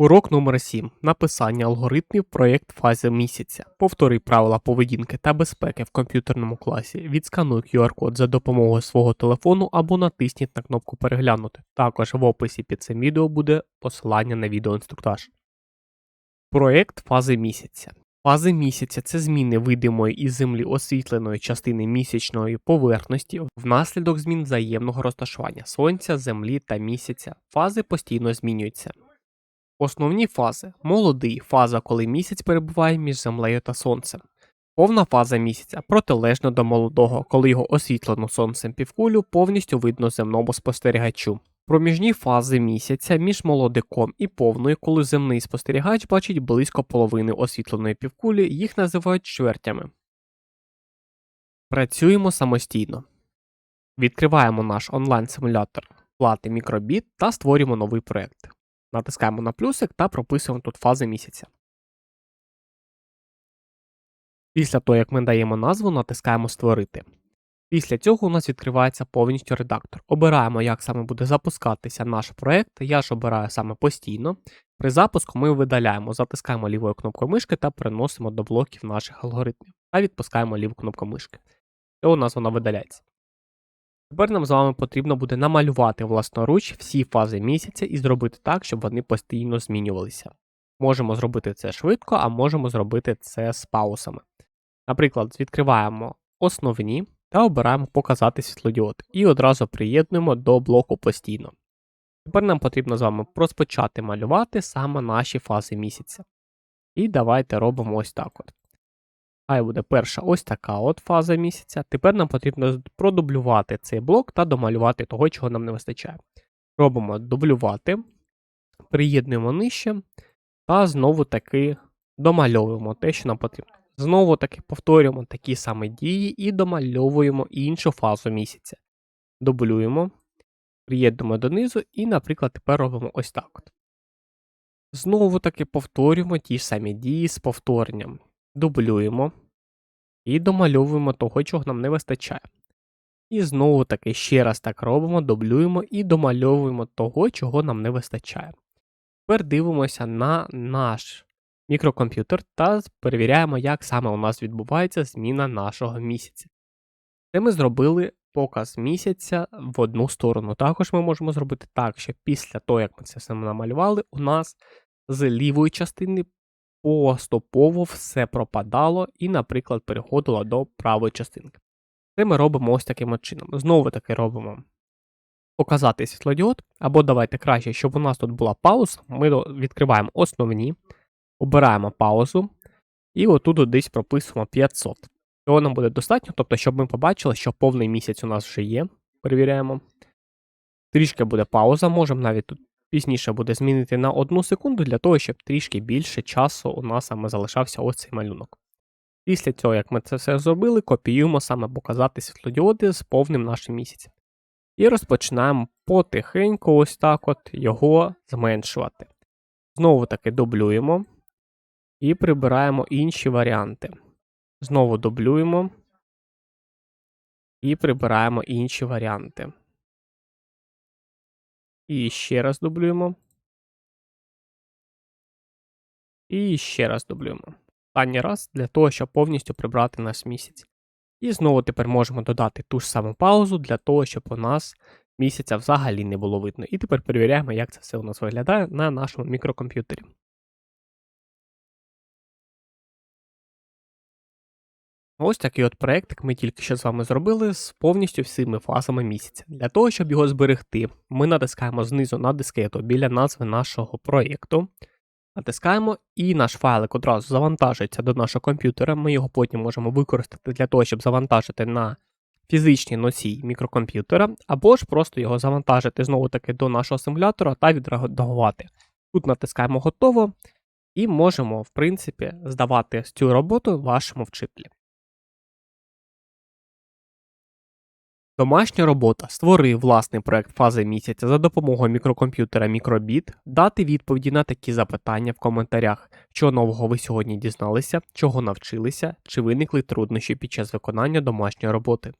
Урок номер 7. Написання алгоритмів проєкт фази місяця. Повтори правила поведінки та безпеки в комп'ютерному класі. Відскануй QR-код за допомогою свого телефону або натисніть на кнопку переглянути. Також в описі під цим відео буде посилання на відеоінструктаж. Проєкт фази місяця. Фази місяця це зміни видимої із землі освітленої частини місячної поверхності внаслідок змін взаємного розташування сонця, землі та місяця. Фази постійно змінюються. Основні фази. Молодий фаза, коли місяць перебуває між землею та сонцем. Повна фаза місяця протилежна до молодого, коли його освітлену сонцем півкулю повністю видно земному спостерігачу. Проміжні фази місяця між молодиком і повною, коли земний спостерігач бачить близько половини освітленої півкулі, їх називають чвертями. Працюємо самостійно. Відкриваємо наш онлайн-симулятор плати мікробіт та створюємо новий проект. Натискаємо на плюсик та прописуємо тут фази місяця. Після того, як ми даємо назву, натискаємо Створити. Після цього у нас відкривається повністю редактор. Обираємо, як саме буде запускатися наш проект. Я ж обираю саме постійно. При запуску ми видаляємо, затискаємо лівою кнопкою мишки та переносимо до блоків наших алгоритмів. Та відпускаємо ліву кнопку мишки. І у нас вона видаляється. Тепер нам з вами потрібно буде намалювати власноруч всі фази місяця і зробити так, щоб вони постійно змінювалися. Можемо зробити це швидко, а можемо зробити це з паузами. Наприклад, відкриваємо основні та обираємо Показати світлодіод і одразу приєднуємо до блоку постійно. Тепер нам потрібно з вами розпочати малювати саме наші фази місяця. І давайте робимо ось так от. Хай буде перша ось така от фаза місяця. Тепер нам потрібно продублювати цей блок та домалювати того, чого нам не вистачає. Робимо дублювати, приєднуємо нижче та знову таки домальовуємо те, що нам потрібно. Знову таки повторюємо такі самі дії і домальовуємо іншу фазу місяця. Дублюємо, приєднуємо донизу і, наприклад, тепер робимо ось так. от. Знову таки повторюємо ті самі дії з повторенням дублюємо і домальовуємо того, чого нам не вистачає. І знову таки ще раз так робимо, дублюємо і домальовуємо того, чого нам не вистачає. Тепер дивимося на наш мікрокомп'ютер та перевіряємо, як саме у нас відбувається зміна нашого місяця. Це ми зробили показ місяця в одну сторону. Також ми можемо зробити так, що після того, як ми це все намалювали, у нас з лівої частини поступово все пропадало і, наприклад, переходило до правої частинки. Це ми робимо ось таким чином. Знову таки робимо показати світлодіод, або давайте краще, щоб у нас тут була пауза, ми відкриваємо основні, обираємо паузу, і отут десь прописуємо 500. Цього нам буде достатньо, тобто, щоб ми побачили, що повний місяць у нас вже є. Перевіряємо. Трішки буде пауза, можемо навіть тут пізніше буде змінити на одну секунду для того, щоб трішки більше часу у нас саме залишався ось цей малюнок. Після цього, як ми це все зробили, копіюємо саме показати світлодіоди з повним нашим місяцем. І розпочинаємо потихеньку ось так от його зменшувати. Знову таки дублюємо і прибираємо інші варіанти. Знову дублюємо і прибираємо інші варіанти. І ще раз дублюємо. І ще раз дублюємо. Останній раз для того, щоб повністю прибрати наш місяць. І знову тепер можемо додати ту ж саму паузу для того, щоб у нас місяця взагалі не було видно. І тепер перевіряємо, як це все у нас виглядає на нашому мікрокомп'ютері. Ось такий от проєктик ми тільки що з вами зробили з повністю всіми фазами місяця. Для того, щоб його зберегти, ми натискаємо знизу на дискету біля назви нашого проєкту. Натискаємо, і наш файлик одразу завантажується до нашого комп'ютера. Ми його потім можемо використати для того, щоб завантажити на фізичний носій мікрокомп'ютера, або ж просто його завантажити знову таки до нашого симулятора та відредагувати. Тут натискаємо готово і можемо, в принципі, здавати цю роботу вашому вчителю. Домашня робота. Створи власний проект фази місяця за допомогою мікрокомп'ютера Мікробіт, дати відповіді на такі запитання в коментарях, що нового ви сьогодні дізналися, чого навчилися, чи виникли труднощі під час виконання домашньої роботи.